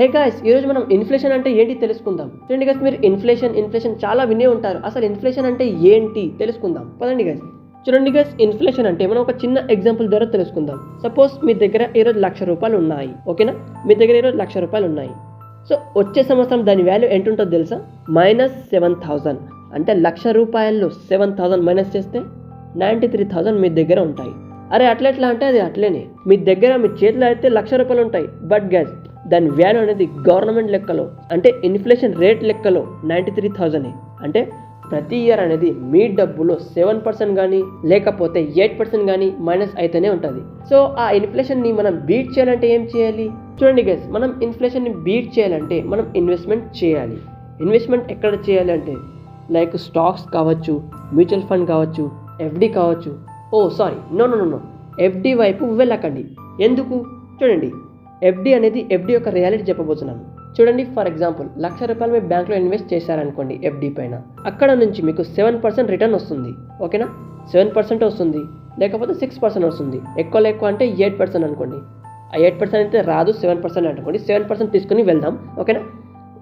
Hey guys ఈరోజు మనం inflation అంటే ఏంటి తెలుసుకుందాం. చూడండి గైస్ మీరు ఇన్ఫ్లేషన్ ఇన్ఫ్లేషన్ చాలా వినే ఉంటారు. అసలు ఇన్ఫ్లేషన్ అంటే ఏంటి తెలుసుకుందాం. పదండి గైస్ చూడండి గైస్ ఇన్ఫ్లేషన్ అంటే మనం ఒక చిన్న ఎగ్జాంపుల్ ద్వారా తెలుసుకుందాం. సపోజ్ మీ దగ్గర ఈరోజు లక్ష రూపాయలు ఉన్నాయి. ఓకేనా మీ దగ్గర ఈరోజు లక్ష రూపాయలు ఉన్నాయి. సో వచ్చే సంవత్సరం దాని వాల్యూ ఎంత ఉంటుందో తెలుసా? మైనస్ సెవెన్ థౌజండ్ అంటే లక్ష రూపాయల్లో సెవెన్ థౌజండ్ మైనస్ చేస్తే నైంటీ త్రీ థౌజండ్ మీ దగ్గర ఉంటాయి. అరే అట్లా ఎట్లా అంటే అది అట్లేనే. మీ దగ్గర మీ చేతిలో అయితే లక్ష రూపాయలు ఉంటాయి. బట్ గ్యాస్ దాని వాల్యూ అనేది గవర్నమెంట్ లెక్కలో అంటే ఇన్ఫ్లేషన్ రేట్ లెక్కలో నైంటీ త్రీ థౌజండ్ అంటే ప్రతి ఇయర్ అనేది మీ డబ్బులో సెవెన్ పర్సెంట్ కానీ లేకపోతే ఎయిట్ పర్సెంట్ కానీ మైనస్ అయితేనే ఉంటుంది. సో ఆ ఇన్ఫ్లేషన్ని మనం బీట్ చేయాలంటే ఏం చేయాలి? చూడండి గైస్ మనం ఇన్ఫ్లేషన్ని బీట్ చేయాలంటే మనం ఇన్వెస్ట్మెంట్ చేయాలి. ఇన్వెస్ట్మెంట్ ఎక్కడ చేయాలి అంటే లైక్ స్టాక్స్ కావచ్చు మ్యూచువల్ ఫండ్ కావచ్చు ఎఫ్డి కావచ్చు. ఓ sorry no no no FD వైపు వెళ్ళకండి. ఎందుకు? చూడండి. ఎఫ్డి అనేది ఎఫ్డి యొక్క రియాలిటీ చెప్పబోతున్నాను చూడండి ఫర్ ఎగ్జాంపుల్ లక్ష రూపాయలు మీ బ్యాంక్లో ఇన్వెస్ట్ చేశారనుకోండి ఎఫ్డి పైన. అక్కడ నుంచి మీకు సెవెన్ పర్సెంట్ రిటర్న్ వస్తుంది. ఓకేనా? సెవెన్ పర్సెంట్ వస్తుంది. లేకపోతే సిక్స్ పర్సెంట్ వస్తుంది. ఎక్కువ ఎక్కువ అంటే ఎయిట్ పర్సెంట్ అనుకోండి. ఆ ఎయిట్ పర్సెంట్ అయితే రాదు సెవెన్ పర్సెంట్ అనుకోండి. సెవెన్ పర్సెంట్ తీసుకుని వెళ్దాం. ఓకేనా?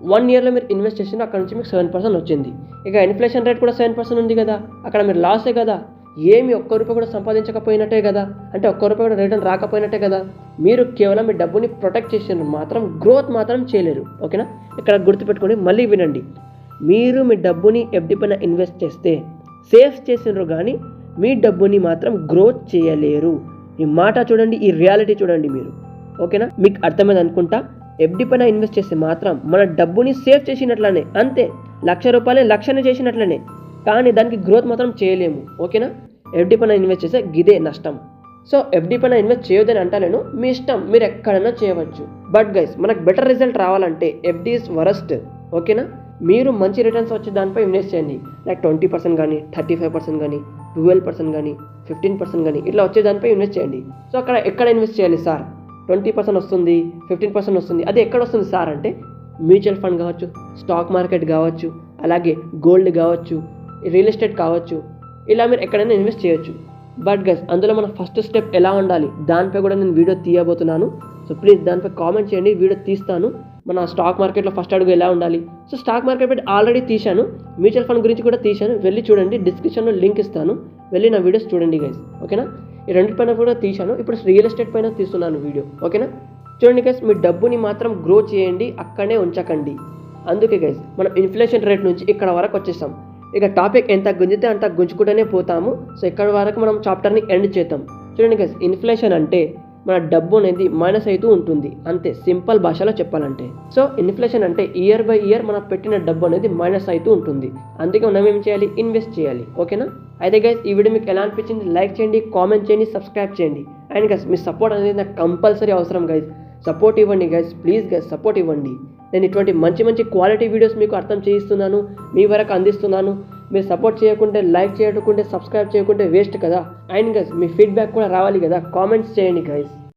వన్ ఇయర్లో మీరు ఇన్వెస్ట్ చేసిన అక్కడ నుంచి మీకు సెవెన్ పర్సెంట్ వచ్చింది. ఇక ఇన్ఫ్లేషన్ రేట్ కూడా సెవెన్ పర్సెంట్ ఉంది కదా. అక్కడ మీరు లాసే కదా. ఏమి ఒక్క రూపాయి కూడా సంపాదించకపోయినట్టే కదా? అంటే ఒక్క రూపాయి కూడా రిటర్న్ రాకపోయినట్టే కదా? మీరు కేవలం మీ డబ్బుని ప్రొటెక్ట్ చేసిన మాత్రం గ్రోత్ మాత్రం చేయలేరు. ఓకేనా? ఇక్కడ గుర్తుపెట్టుకొని మళ్ళీ వినండి. మీరు మీ డబ్బుని ఎఫ్డి పైన ఇన్వెస్ట్ చేస్తే సేఫ్ చేసినారు కానీ మీ డబ్బుని మాత్రం గ్రోత్ చేయలేరు. ఈ మాట చూడండి ఈ రియాలిటీ చూడండి మీరు. ఓకేనా? మీకు అర్థమైంది అనుకుంటా? ఎఫ్డి పైన ఇన్వెస్ట్ చేస్తే మాత్రం మన డబ్బుని సేవ్ చేసినట్లనే అంతే. లక్ష రూపాయలే లక్షనే చేసినట్లనే. కానీ దానికి గ్రోత్ మాత్రం చేయలేము. ఓకేనా? ఎఫ్డి పైన ఇన్వెస్ట్ చేస్తే గిదే నష్టం. సో ఎఫ్డి పైన ఇన్వెస్ట్ చేయొద్దని అంటలేను. మీ ఇష్టం మీరు ఎక్కడైనా చేయవచ్చు. బట్ గైస్ మనకు బెటర్ రిజల్ట్ రావాలంటే ఎఫ్డి ఇస్ వరస్ట్ ఓకేనా మీరు మంచి రిటర్న్స్ వచ్చే దానిపై ఇన్వెస్ట్ చేయండి. లైక్ ట్వంటీ పర్సెంట్ కానీ థర్టీ ఫైవ్ పర్సెంట్ కానీ ట్వెల్వ్ పర్సెంట్ కానీ ఫిఫ్టీన్ పర్సెంట్ కానీ ఇట్లా వచ్చే దానిపై ఇన్వెస్ట్ చేయండి. సో అక్కడ ఎక్కడ ఇన్వెస్ట్ చేయాలి సార్? ట్వంటీ పర్సెంట్ వస్తుంది ఫిఫ్టీన్ పర్సెంట్ వస్తుంది. అది ఎక్కడ వస్తుంది సార్ అంటే మ్యూచువల్ ఫండ్ కావచ్చు స్టాక్ మార్కెట్ కావచ్చు అలాగే గోల్డ్ కావచ్చు రియల్ ఎస్టేట్ కావచ్చు ఇలా మీరు ఎక్కడైనా ఇన్వెస్ట్ చేయొచ్చు. బట్ గస్ అందులో మన ఫస్ట్ స్టెప్ ఎలా ఉండాలి? దానిపై కూడా నేను వీడియో తీయబోతున్నాను. సో ప్లీజ్ దానిపై కామెంట్ చేయండి వీడియో తీస్తాను. మన స్టాక్ మార్కెట్లో ఫస్ట్ అడుగు ఎలా ఉండాలి? సో స్టాక్ మార్కెట్ పెట్టి ఆల్రెడీ తీశాను. మ్యూచువల్ ఫండ్ గురించి కూడా తీశాను. వెళ్ళి చూడండి డిస్క్రిప్షన్లో లింక్ ఇస్తాను. వెళ్ళి నా వీడియోస్ చూడండి గైస్ ఓకేనా? ఈ రెండు పైన కూడా తీశాను. ఇప్పుడు రియల్ ఎస్టేట్ పైన తీస్తున్నాను వీడియో ఓకేనా? చూడండి గైస్ మీ డబ్బుని మాత్రం గ్రో చేయండి అక్కడనే ఉంచకండి. అందుకే గైస్ మనం ఇన్ఫ్లేషన్ రేట్ నుంచి ఇక్కడ వరకు వచ్చేసాం. ఇక టాపిక్ ఎంత గుంజితే అంత గుంజుకుంటూనే పోతాము. సో ఇక్కడ వరకు మనం చాప్టర్ని ఎండ్ చేద్దాం. చూడండి గైస్ ఇన్ఫ్లేషన్ అంటే మన డబ్బు అనేది మైనస్ అవుతూ ఉంటుంది. అంతే సింపుల్ భాషలో చెప్పాలంటే. సో ఇన్ఫ్లేషన్ అంటే ఇయర్ బై ఇయర్ మనం పెట్టిన డబ్బు అనేది మైనస్ అవుతూ ఉంటుంది. అందుకే మనం ఏం చేయాలి? ఇన్వెస్ట్ చేయాలి. ఓకేనా? అయితే గైస్ ఈ వీడియో మీకు ఎలా అనిపించింది? లైక్ చేయండి కామెంట్ చేయండి సబ్స్క్రైబ్ చేయండి. అండ్ గైస్ మీ సపోర్ట్ అనేది నాకు కంపల్సరీ అవసరం గైస్ సపోర్ట్ ఇవ్వండి గైస్ ప్లీజ్ గైస్ సపోర్ట్ ఇవ్వండి. నేను ఇటువంటి మంచి మంచి క్వాలిటీ వీడియోస్ మీకు అర్థం చేయిస్తున్నాను మీ వరకు అందిస్తున్నాను. మీరు సపోర్ట్ చేయకుంటే లైక్ చేయకుంటే సబ్స్క్రైబ్ చేయకుంటే వేస్ట్ కదా. అండ్ గైస్ మీ ఫీడ్బ్యాక్ కూడా రావాలి కదా. కామెంట్స్ చేయండి గైస్